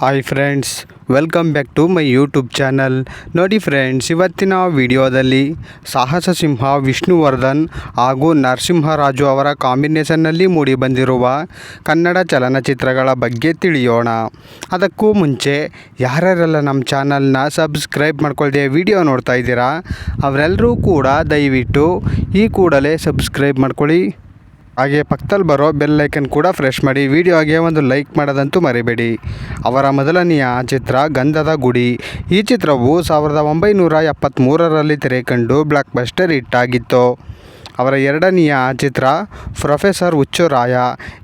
Hi friends welcome back to my YouTube channel ನೋಡಿ friends ಇವತ್ತಿನ ವಿಡಿಯೋದಲ್ಲಿ ಸಾಹಸ ಸಿಂಹ ವಿಷ್ಣುವರ್ಧನ್ ಹಾಗೂ ನರಸಿಂಹರಾಜು ಅವರ ಕಾಂಬಿನೇಷನ್ನಲ್ಲಿ ಮೂಡಿಬಂದಿರುವ ಕನ್ನಡ ಚಲನಚಿತ್ರಗಳ ಬಗ್ಗೆ ತಿಳಿಯೋಣ. ಅದಕ್ಕೂ ಮುಂಚೆ ಯಾರ್ಯಾರೆಲ್ಲ ನಮ್ಮ ಚಾನಲ್ನ ಸಬ್ಸ್ಕ್ರೈಬ್ ಮಾಡ್ಕೊಳ್ದೆ ವಿಡಿಯೋ ನೋಡ್ತಾ ಇದ್ದೀರಾ, ಅವರೆಲ್ಲರೂ ಕೂಡ ದಯವಿಟ್ಟು ಈ ಕೂಡಲೇ ಸಬ್ಸ್ಕ್ರೈಬ್ ಮಾಡ್ಕೊಳ್ಳಿ. ಹಾಗೆ ಪಕ್ಕದಲ್ಲಿ ಬರೋ ಬೆಲ್ ಐಕನ್ ಕೂಡ ಫ್ರೆಶ್ ಮಾಡಿ ವಿಡಿಯೋಗೆ ಒಂದು ಲೈಕ್ ಮಾಡೋದಂತೂ ಮರಿಬೇಡಿ. ಅವರ ಮೊದಲನೆಯ ಚಿತ್ರ ಗಂಧದ ಗುಡಿ. ಈ ಚಿತ್ರವು ಸಾವಿರದ ಒಂಬೈನೂರ ಎಪ್ಪತ್ತ್ಮೂರರಲ್ಲಿ ತೆರೆಕಂಡು ಬ್ಲಾಕ್ ಬಸ್ಟರ್ ಹಿಟ್ ಆಗಿತ್ತು. ಅವರ ಎರಡನೆಯ ಚಿತ್ರ ಪ್ರೊಫೆಸರ್ ಹುಚ್ಚುರಾಯ.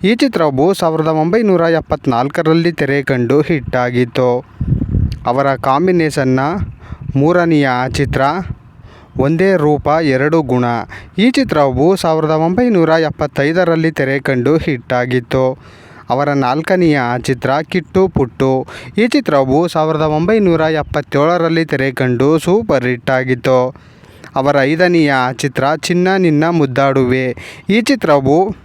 ಈ ಚಿತ್ರವು ಸಾವಿರದ ಒಂಬೈನೂರ ಎಪ್ಪತ್ತ್ನಾಲ್ಕರಲ್ಲಿ ತೆರೆಕಂಡು ಹಿಟ್ ಆಗಿತ್ತು. ಅವರ ಕಾಂಬಿನೇಷನ್ನ ಮೂರನೆಯ ಚಿತ್ರ ಒಂದೇ ರೂಪ, ಎರಡು ಗುಣ. ಈ ಚಿತ್ರವು ಸಾವಿರದ ಒಂಬೈನೂರ ಎಪ್ಪತ್ತೈದರಲ್ಲಿ ತೆರೆಕಂಡು ಹಿಟ್ ಆಗಿತ್ತು ಅವರ ನಾಲ್ಕನೆಯ ಚಿತ್ರ ಕಿಟ್ಟು ಪುಟ್ಟು. ಈ ಚಿತ್ರವು ಸಾವಿರದ ಒಂಬೈನೂರ ಎಪ್ಪತ್ತೇಳರಲ್ಲಿ ತೆರೆಕಂಡು ಸೂಪರ್ ಹಿಟ್ ಆಗಿತ್ತು. ಅವರ ಐದನೆಯ ಚಿತ್ರ ಚಿನ್ನ ನಿನ್ನ ಮುದ್ದಾಡುವೆ. ಈ ಚಿತ್ರವು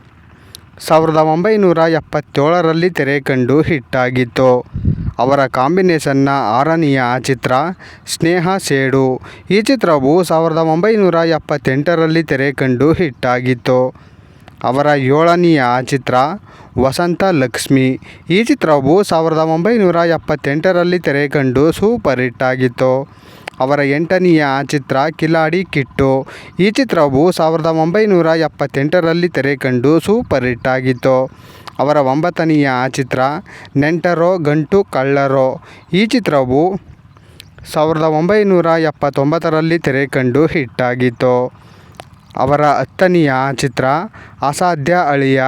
ಸಾವಿರದ ಒಂಬೈನೂರ ಎಪ್ಪತ್ತೇಳರಲ್ಲಿ ತೆರೆಕಂಡು ಕಂಡು ಆಗಿತ್ತು. ಅವರ ಕಾಂಬಿನೇಷನ್ನ ಆರನೆಯ ಚಿತ್ರ ಸ್ನೇಹ ಸೇಡು. ಈ ಚಿತ್ರವು ಸಾವಿರದ ಒಂಬೈನೂರ ಎಪ್ಪತ್ತೆಂಟರಲ್ಲಿ ತೆರೆಕಂಡು ಹಿಟ್ ಆಗಿತ್ತು. ಅವರ ಏಳನೆಯ ಚಿತ್ರ ವಸಂತ ಲಕ್ಷ್ಮಿ. ಈ ಚಿತ್ರವು ಸಾವಿರದ ಒಂಬೈನೂರ ಎಪ್ಪತ್ತೆಂಟರಲ್ಲಿ ತೆರೆಕಂಡು ಸೂಪರ್ ಹಿಟ್ ಆಗಿತ್ತು. ಅವರ ಎಂಟನೆಯ ಚಿತ್ರ ಕಿಲಾಡಿ ಕಿಟ್ಟು. ಈ ಚಿತ್ರವು ಸಾವಿರದ ಒಂಬೈನೂರ ಎಪ್ಪತ್ತೆಂಟರಲ್ಲಿ ತೆರೆಕಂಡು ಸೂಪರ್ ಹಿಟ್ ಆಗಿತ್ತು. ಅವರ ಒಂಬತ್ತನೆಯ ಚಿತ್ರ ನೆಂಟರೋ ಗಂಟು ಕಳ್ಳರೋ. ಈ ಚಿತ್ರವು ಸಾವಿರದ ಒಂಬೈನೂರ ಎಪ್ಪತ್ತೊಂಬತ್ತರಲ್ಲಿ ತೆರೆಕಂಡು ಹಿಟ್ ಆಗಿತ್ತು ಅವರ ಹತ್ತನೆಯ ಚಿತ್ರ ಅಸಾಧ್ಯ ಅಳಿಯ.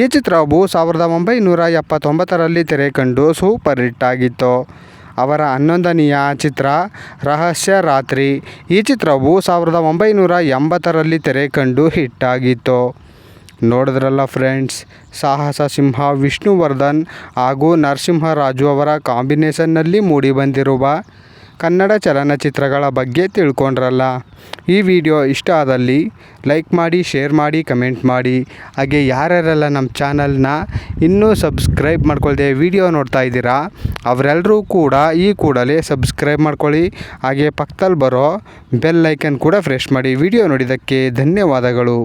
ಈ ಚಿತ್ರವು ಸಾವಿರದ ಒಂಬೈನೂರ ಎಪ್ಪತ್ತೊಂಬತ್ತರಲ್ಲಿ ತೆರೆಕಂಡು ಸೂಪರ್ ಹಿಟ್ ಆಗಿತ್ತು ಅವರ ಹನ್ನೊಂದನೆಯ ಚಿತ್ರ ರಹಸ್ಯ ರಾತ್ರಿ. ಈ ಚಿತ್ರವು ಸಾವಿರದ ಒಂಬೈನೂರ ಎಂಬತ್ತರಲ್ಲಿ ತೆರೆಕಂಡು ಕಂಡು ಆಗಿತ್ತು ನೋಡಿದ್ರಲ್ಲ ಫ್ರೆಂಡ್ಸ್ ಸಾಹಸ ಸಿಂಹ ವಿಷ್ಣುವರ್ಧನ್ ಹಾಗೂ ನರಸಿಂಹರಾಜು ಅವರ ಕಾಂಬಿನೇಷನ್ನಲ್ಲಿ ಮೂಡಿಬಂದಿರುವ ಕನ್ನಡ ಚಲನಚಿತ್ರಗಳ ಬಗ್ಗೆ ತಿಳ್ಕೊಂಡ್ರಲ್ಲ. ಈ ವಿಡಿಯೋ ಇಷ್ಟ ಆದಲ್ಲಿ ಲೈಕ್ ಮಾಡಿ ಶೇರ್ ಮಾಡಿ ಕಮೆಂಟ್ ಮಾಡಿ. ಹಾಗೆ ಯಾರ್ಯಾರೆಲ್ಲ ನಮ್ಮ ಚಾನಲ್ನ ಇನ್ನೂ ಸಬ್ಸ್ಕ್ರೈಬ್ ಮಾಡ್ಕೊಳ್ದೆ ವಿಡಿಯೋ ನೋಡ್ತಾ ಇದ್ದೀರಾ ಅವರೆಲ್ಲರೂ ಕೂಡ ಈ ಕೂಡಲೇ ಸಬ್ಸ್ಕ್ರೈಬ್ ಮಾಡ್ಕೊಳ್ಳಿ. ಹಾಗೆ ಪಕ್ಕದಲ್ಲಿ ಬರೋ ಬೆಲ್ ಐಕನ್ ಕೂಡ ಫ್ರೆಶ್ ಮಾಡಿ ವಿಡಿಯೋ ನೋಡಿದ್ದಕ್ಕೆ ಧನ್ಯವಾದಗಳು.